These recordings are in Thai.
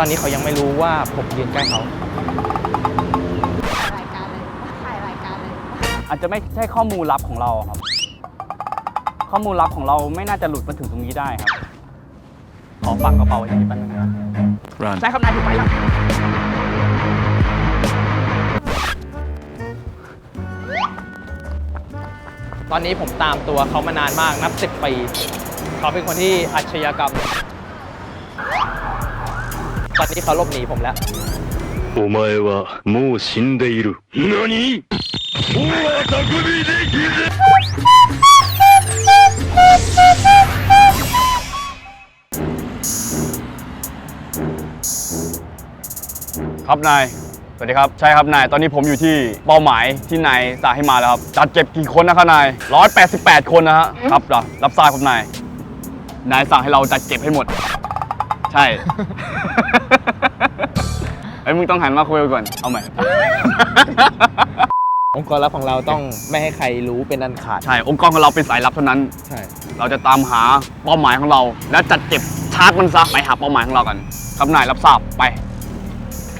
ตอนนี้เขายังไม่รู้ว่าผมยืนใกล้เขาถ่ายรายการเลยถ่ายรายการเลยอาจจะไม่ใช่ข้อมูลลับของเราครับ ข้อมูลลับของเราไม่น่าจะหลุดมาถึงตรงนี้ได้ครับ ขอฝากกระเป๋าไว้ที่นี่แป๊บนึงนะครับ Run. ใช่ครับนายผมไปแล้วตอนนี้ผมตามตัวเขามานานมากนับสิบปี เขาเป็นคนที่อาชญากรรมต อนนี้เขาหลบหนีผมแล้ว お前はもう死んでいる。何大は匠できる ครับนาย สวัสดีครับ ใช่ครับนาย ตอนนี้ผมอยู่ที่เป้าหมายที่นายสั่งให้มาแล้วครับ จัดเก็บกี่คนนะครับนาย188 คนนะฮะ ครับเหรอรับทราบครับนาย นายสั่งให้เราจัดเก็บให้หมด ใช่ ไอ้ยมึงต้องหันมาคุยกันก่อน เอาใหม่ องค์กรลับของเราต้องไม่ให้ใครรู้เป็นอันขาด ใช่ องค์กรของเราเป็นสายลับเท่านั้น ใช่ เราจะตามหาเป้าหมายของเรา และจัดเก็บชาร์จมันซะไปหาเป้าหมายของเรากันครับนายรับทราบไป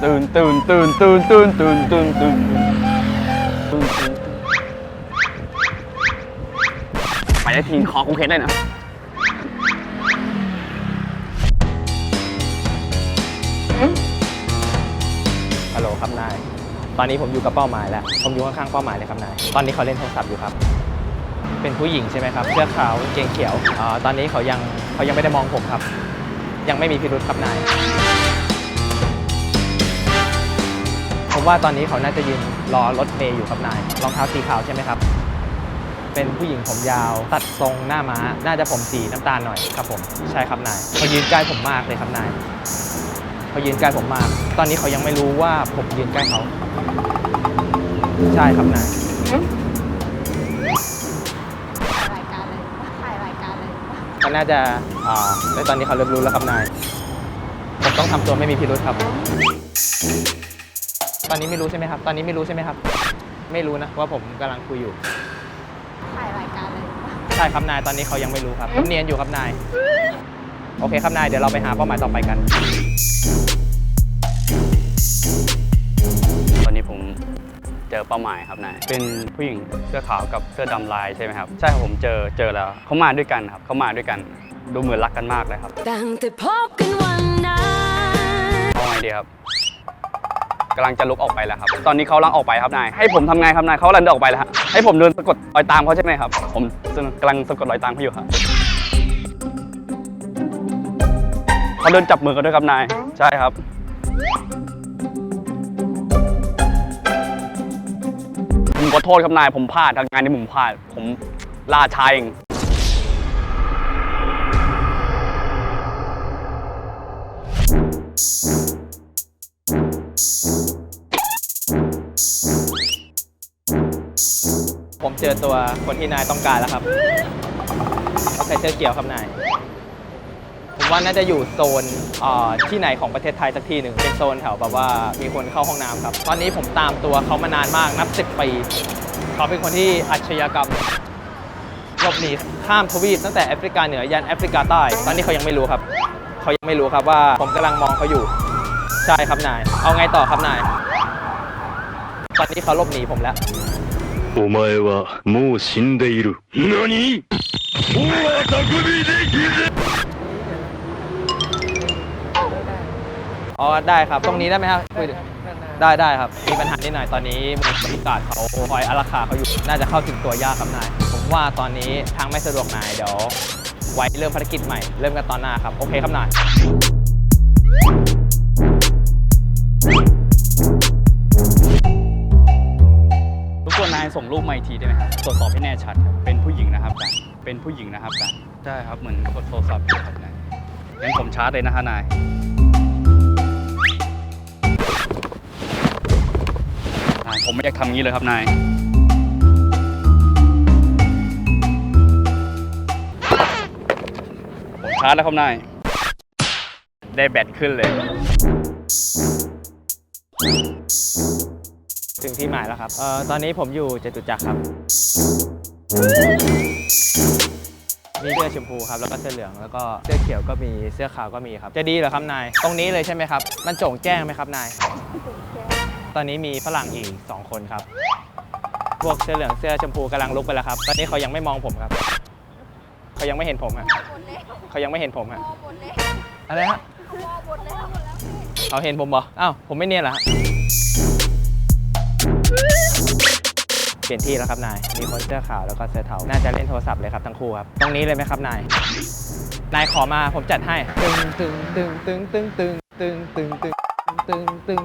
ตื่นตื่นตื่นตื่นตื่นตื่นตื่นตื่นตื่นตื่นตื่นไปได้ทีคอกูเคนได้นะ ครับนาย ตอนนี้ผมอยู่กับเป้าหมายแล้ว ผมอยู่ข้างๆเป้าหมายเลยครับนาย ตอนนี้เขาเล่นโทรศัพท์อยู่ครับ เป็นผู้หญิงใช่ไหมครับ เสื้อขาวเกงเขียวอ่าตอนนี้เขายังเขายังไม่ได้มองผมครับ ยังไม่มีพิรุธครับนาย ผมว่าตอนนี้เขาน่าจะยืนรอรถเมย์อยู่ครับนาย รองเท้าสีขาวใช่ไหมครับ เป็นผู้หญิงผมยาว ตัดทรงหน้าม้า น่าจะผมสีน้ำตาลหน่อยครับผม ใช่ครับนายเขายืนใกล้ผมมากเลยครับนาย เขายืนใกล้ผมมาก ตอนนี้เขายังไม่รู้ว่าผมยืนใกล้เขา ใช่ครับนายถ่ายรายการเลยถ่ายรายการเลยเขาน่าจะอ่าในตอนนี้เขาเริ่มรู้แล้วครับนาย ผมต้องทำตัวไม่มีพิรุธครับ ตอนนี้ไม่รู้ใช่ไหมครับ ตอนนี้ไม่รู้ใช่ไหมครับ ไม่รู้นะว่าผมกำลังคุยอยู่ ถ่ายรายการเลย ใช่ครับนาย ตอนนี้เขายังไม่รู้ครับผมเนียนอยู่ครับนาย โอเคครับนายเดี๋ยวเราไปหาเป้าหมายต่อไปกัน ตอนนี้ผมเจอเป้าหมายครับนาย เป็นผู้หญิงเสื้อขาวกับเสื้อดำลายใช่ไหมครับ ใช่ครับผมเจอเจอแล้วเขามาด้วยกันครับเขามาด้วยกัน ดูเหมือนรักกันมากเลยครับตั้งแต่พบกันวันนั้นเอาไงดีครับกำลังจะลุกออกไปแล้วครับ ตอนนี้เขาลังออกไปครับนาย ให้ผมทำไงครับนายเขาลังเดินออกไปแล้วฮะให้ผมเดินสะกดรอยตามเขาใช่ไหมครับ ผมกำลังสะกดรอยตามเขาอยู่ครับ เขาเดินจับมือกันด้วยครับนาย ใช่ครับ ผมขอโทษครับนาย ผมพลาดทางงานนี้ผมพลาด ผมล่าช้าเองผมเจอตัวคนที่นายต้องการแล้วครับเขาใส่เสื้อเขียวครับนายผม ว่าน่าจะอยู่โซนเอ่อที่ไหนของประเทศไทยสักที่หนึ่งเป็นโซนแถวแบบว่ามีคนเข้าห้องน้ำครับ ตอนนี้ผมตามตัวเขามานานมากนับสิบปี เขาเป็นคนที่อาชญากรรมหลบหนีข้ามทวีปตั้งแต่แอฟริกาเหนือยันแอฟริกาใต้ ตอนนี้เขายังไม่รู้ครับ เขายังไม่รู้ครับว่าผมกำลังมองเขาอยู่ ใช่ครับนาย เอาไงต่อครับนาย ตอนนี้เขาหลบหนีผมแล้ว お前はもう死んでいる。何大は匠できる อ๋อได้ครับ ตรงนี้ได้ไหมครับคุยดิได้ได้ครับ มีปัญหานิดหน่อยตอนนี้มือพิการเขาคอยอารักขาเขาอยู่ น่าจะเข้าถึงตัวยากครับนาย ผมว่าตอนนี้ทางไม่สะดวกนายเดี๋ยวไว้เริ่มภารกิจใหม่ เริ่มกันตอนหน้าครับ โอเคครับนายทุกคนนายส่งรูปมาอีกทีได้ไหมครับ ตรวจสอบให้แน่ชัดครับเป็นผู้หญิงนะครับอาจารย์เป็นผู้หญิงนะครับอาจารย์ใช่ครับ เหมือนกดโทรศัพท์อยู่ครับนายงั้นผมชาร์จเลยนะฮะนาย ผมไม่อยากทำงี้เลยครับนาย ผมชาร์จแล้วครับนาย ได้แบตขึ้นเลย ถึงที่หมายแล้วครับ เอ่อ ตอนนี้ผมอยู่จตุจักรครับ มีเสื้อชมพูครับ แล้วก็เสื้อเหลือง แล้วก็เสื้อเขียวก็มี เสื้อขาวก็มีครับ จะดีเหรอครับนาย ตรงนี้เลยใช่ไหมครับ มันโจ่งแจ้งไหมครับนาย ตอนนี้มีฝรั่งอีก 2 คนครับ พวกเสื้อเหลืองเสื้อชมพูกำลังลุกไปแล้วครับ ตอนนี้เขายังไม่มองผมครับ เขายังไม่เห็นผมฮะบนเลยเขายังไม่เห็นผมฮะมอบนเลยอะไรฮะมอบบนเลยหมดแล้วเขาเห็นผมเหรออ้าวผมไม่เนียนเหรอฮะเปลี่ยนที่แล้วครับนาย มีคนเสื้อขาวแล้วก็เสื้อเทา น่าจะเล่นโทรศัพท์เลยครับทั้งคู่ครับ ตรงนี้เลยไหมครับนาย นายขอมาผมจัดให้ ตึงตึงตึงตึงตึงตึงตึงตึงตึงตึงตึง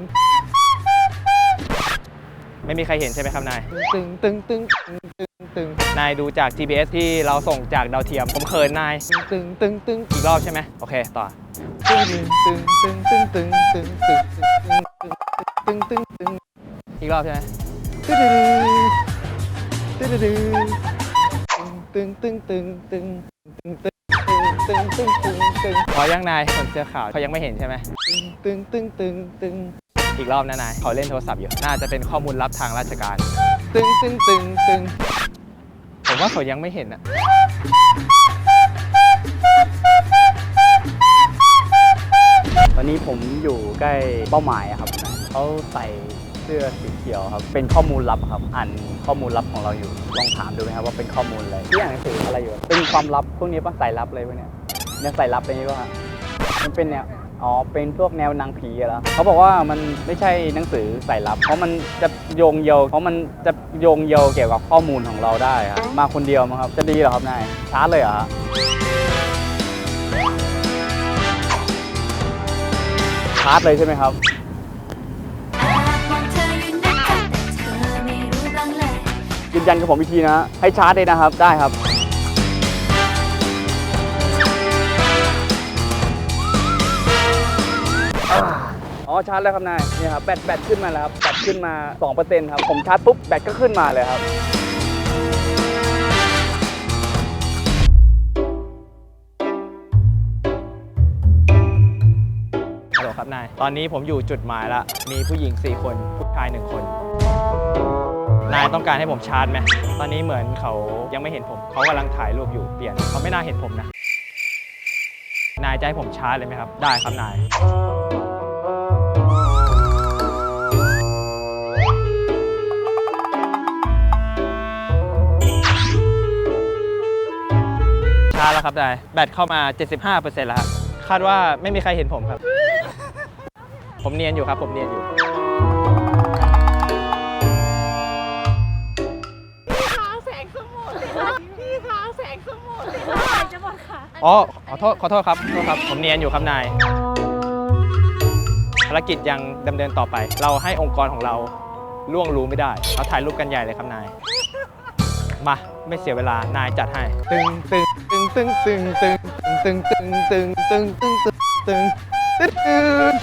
ไม่มีใครเห็นใช่ไหมครับนายตึงตึงตึงตึงตึงตึงนายดูจาก GPS ที่เราส่งจากดาวเทียม ผมเขินนาย ตึงตึงตึงอีกรอบใช่ไหมโอเค ต่อ ตึงตึงตึงตึงตึงตึงตึงตึงตึงตึงตึงอีกรอบใช่ไหมตึงตึงตึงตึงตึงตึงตึงตึงตึงตึงตึงตึงตึงขอยังนายคนเสื้อขาวเขายังไม่เห็นใช่ไหมตึงตึงตึงตึง อีกรอบนะนายเขาเล่นโทรศัพท์อยู่ น่าจะเป็นข้อมูลลับทางราชการ ตึงตึงตึงตึงผมว่าเขายังไม่เห็นอะตอนนี้ผมอยู่ใกล้เป้าหมายอะครับเขาใส่เสื้อสีเขียวครับ เป็นข้อมูลลับครับอ่านข้อมูลลับของเราอยู่ ลองถามดูไหมครับว่าเป็นข้อมูลอะไรที่อ่านหนังสืออะไรอยู่ เป็นความลับพวกนี้ป่ะสายลับเลยพวกเนี้ยยังสายลับอะไรนี้ปะฮะมันเป็นแนว อ๋อ เป็นพวกแนวนางผีเหรอเขาบอกว่ามันไม่ใช่หนังสือสายลับ เพราะมันจะโยงเยาเพราะมันจะโยงเยาเกี่ยวกับข้อมูลของเราได้ครับมาคนเดียวมั้งครับ จะดีเหรอครับนายชาร์จเลยเหรอฮะชาร์จเลยใช่ไหมครับ ยืนยันกับผมอีกทีนะ ให้ชาร์จเลยนะครับ ได้ครับ ออชาร์จแล้วครับนายเนี่ยครับแบตแบตขึ้นมาแล้วครับแบตขึ้นมา 2%ครับ ผมชาร์จปุ๊บแบตก็ขึ้นมาเลยครับฮัลโหลครับนาย ตอนนี้ผมอยู่จุดหมายละ มีผู้หญิง 4 คน ผู้ชาย 1 คน นายต้องการให้ผมชาร์จไหม ตอนนี้เหมือนเขายังไม่เห็นผม เขากำลังถ่ายรูปอยู่ เปลี่ยน เขาไม่น่าเห็นผมนะ นายจะให้ผมชาร์จเลยไหมครับ ได้ครับนาย ชาร์จแล้วครับนายแบตเข้ามา 75%แล้วครับคาดว่าไม่มีใครเห็นผมครับ ผมเนียนอยู่ครับ ผมเนียนอยู่ พี่คะแสงสมุทรพี่คะแสงสมุทรจะบอกค่ะ อ๋อขอโทษขอโทษครับขอโทษครับ ผมเนียนอยู่ครับนาย ภารกิจยังดำเนินต่อไป เราให้องค์กรของเราล่วงรู้ไม่ได้เราถ่ายรูปกันใหญ่เลยครับนาย มา ไม่เสียเวลานายจัดให้ ตึงตึง ตึงตึงตึงตึงตึงตึงตึงตึงตึงตึงตึงตึงตึง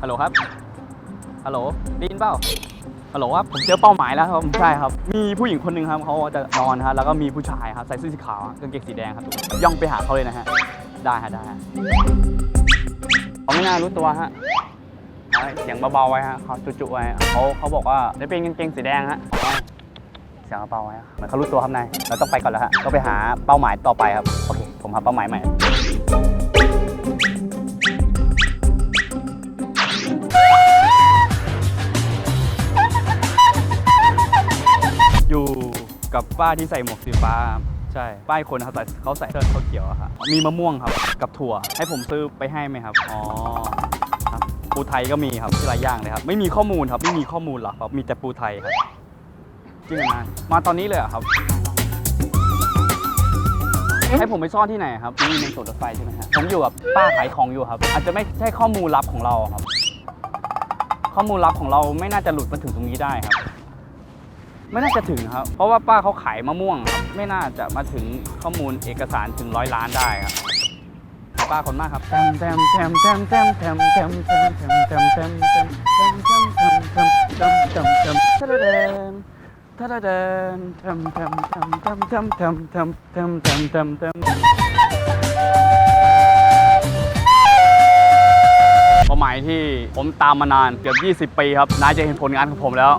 ฮัลโหลครับ ฮัลโหลไดยินเปล่า ฮัลโหลครับ ผมเจอเป้าหมายแล้วครับใช่ครับ มีผู้หญิงคนหนึ่งครับเขาจะนอนครับแล้วก็มีผู้ชายครับใส่เสื้อสีขาวอะกางเกงสีแดงครับ ย่องไปหาเขาเลยนะฮะ ได้ฮะได้ฮะเขาไม่น่ารู้ตัวฮะเอาเสียงเบาๆไว้ฮะเขาจุๆไว้เขาเขาบอกว่าได้เป็นกางเกงสีแดงฮะ เสียงเบาไว้เหมือนเขารู้ตัวครับนายเราต้องไปก่อนแล้วฮะต้องไปหาเป้าหมายต่อไปครับโอเค ผมหาเป้าหมายใหม่อยู่กับป้าที่ใส่หมวกสีฟ้าครับใช่ป้ายคนเขาใส่เขาใส่เสื้อเขาเขียวอะครับมีมะม่วงครับ กับถั่วให้ผมซื้อไปให้ไหมครับอ๋อครับปูไทยก็มีครับที่ไรย่างเลยครับ ไม่มีข้อมูลครับ ไม่มีข้อมูลหรอกครับมีแต่ปูไทยครับ จริงเหรอนะมาตอนนี้เลยเหรอครับ ให้ผมไปซ่อนที่ไหนครับนี่ในสวนรถไฟใช่ไหมฮะผมอยู่กับป้าขายของอยู่ครับ อาจจะไม่ใช่ข้อมูลลับของเราครับ ข้อมูลลับของเราไม่น่าจะหลุดมาถึงตรงนี้ได้ครับ ไม่น่าจะถึงครับ เพราะว่าป้าเขาขายมะม่วงครับ ไม่น่าจะมาถึงข้อมูลเอกสารถึงร้อยล้านได้ครับป้าคนมากครับแทมแทมแทมแทมแทมแทมแทมแทมแทมแทมแทมแทมแทมแทมแทมแทมแทมแทมแทม ทะเดนทะเดนทมแทมแทมแทมแทมแทมแทมแทมแทมแทมแทมเป้าหมายที่ผมตามมานานเกือบ 20 ปีครับนายจะเห็นผลงานของผมแล้ว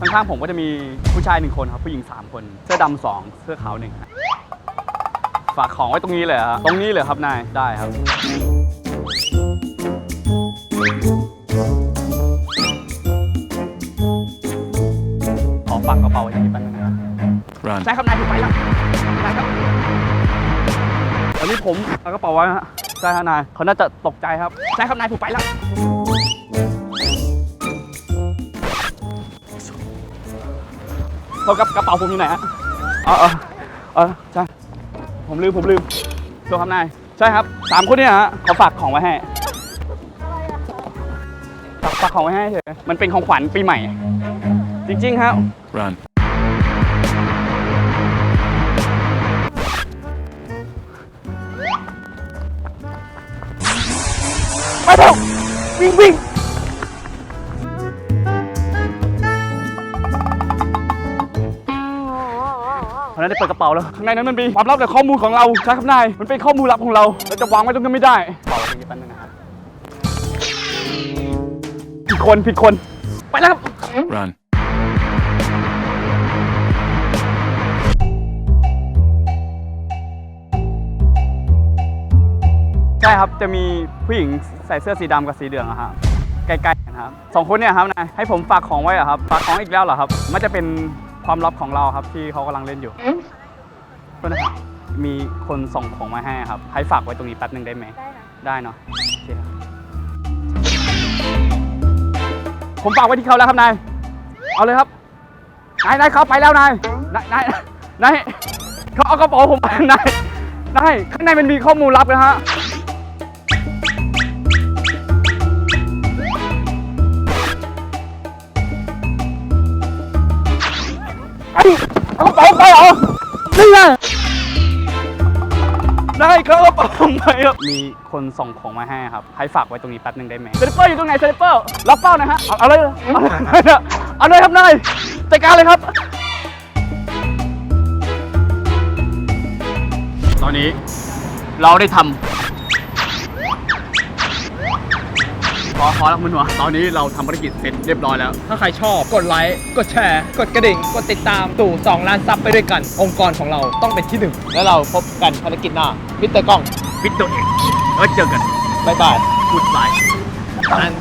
ข้างๆผมก็จะมีผู้ชายหนึ่งคนครับ ผู้หญิงสามคน เสื้อดำสองเสื้อขาวหนึ่งฝากของไว้ตรงนี้เลยเหรอฮะตรงนี้เลยครับนายได้ครับ ขอฝากกระเป๋าไว้ที่นี่แป๊บนึงนะครับ Run. ใช่ครับนายถูกไปแล้วนายครับตอนนี้ผมเอากระเป๋าไว้ฮะใช่ครับนายเขาน่าจะตกใจครับใช่ครับนายถูกไปแล้วโทษครับกระเป๋าผมอยู่ไหนฮะอ๋อเออเออใช่ ผมลืม ผมลืมโทษครับนาย ใช่ครับสามคนเนี่ยฮะเขาฝากของไว้ให้ฝากฝากของไว้ให้เฉยมันเป็นของขวัญปีใหม่ จริงๆครับ Run. ไปเถอะวิ่งวิ่งตอนนั้นได้เปิดกระเป๋าแล้ว ข้างในนั้นมันมีความลับแต่ข้อมูลของเราใช่ครับนาย มันเป็นข้อมูลลับของเรา เราจะวางไว้ตรงนั้นไม่ได้กระเป๋าตรงนี้แป๊บนึงนะครับผิดคนผิดคน ไปแล้วครับ Run. ช่ครับจะมีผู้หญิงใส่เสื้อสีดำกับสีเหลืองอะครับใกล้ๆกันครับสองคนเนี่ยครับนายให้ผมฝากของไว้เหรอครับฝากของอีกแล้วเหรอครับมันจะเป็นความลับของเราครับที่เขากำลังเล่นอยู่โทษนะครับมีคนส่งของมาให้ครับ ให้ฝากไว้ตรงนี้แป๊บหนึ่งได้ไหมได้นะได้เนาะโอเคครับผมฝากไว้ที่เขาแล้วครับนายเอาเลยครับนายนายเขาไปแล้วนายนายนายนายเขาเอากระเป๋าผมไปนายนายข้างในมันมีข้อมูลลับนะฮะ เอากระเป๋าไปเหรอนี่ไงได้เขาเอากระเป๋าไปครับมีคนส่งของมาให้ครับ ให้ฝากไว้ตรงนี้แป๊บหนึ่งได้ไหมเซนิเปอร์อยู่ตรงไหนเซนิเปอร์รับเป้าหนะฮะเอาเอาเลยเอาเลยเอาเลยครับนายจัดการเลยครับ ตอนนี้เราได้ทำ ขอขอแล้วคุณหัวตอนนี้เราทำภารกิจเสร็จเรียบร้อยแล้ว ถ้าใครชอบกดไลค์กดแชร์ กดกระดิ่ง กดติดตามสู่2ล้านซับไปด้วยกัน องค์กรของเราต้องเป็นที่หนึ่งแล้วเราพบกันภารกิจหน้ามิสเตอร์กล้องปิดตัวเองแล้วเจอกันบ๊ายบายกูดไลน์ตัน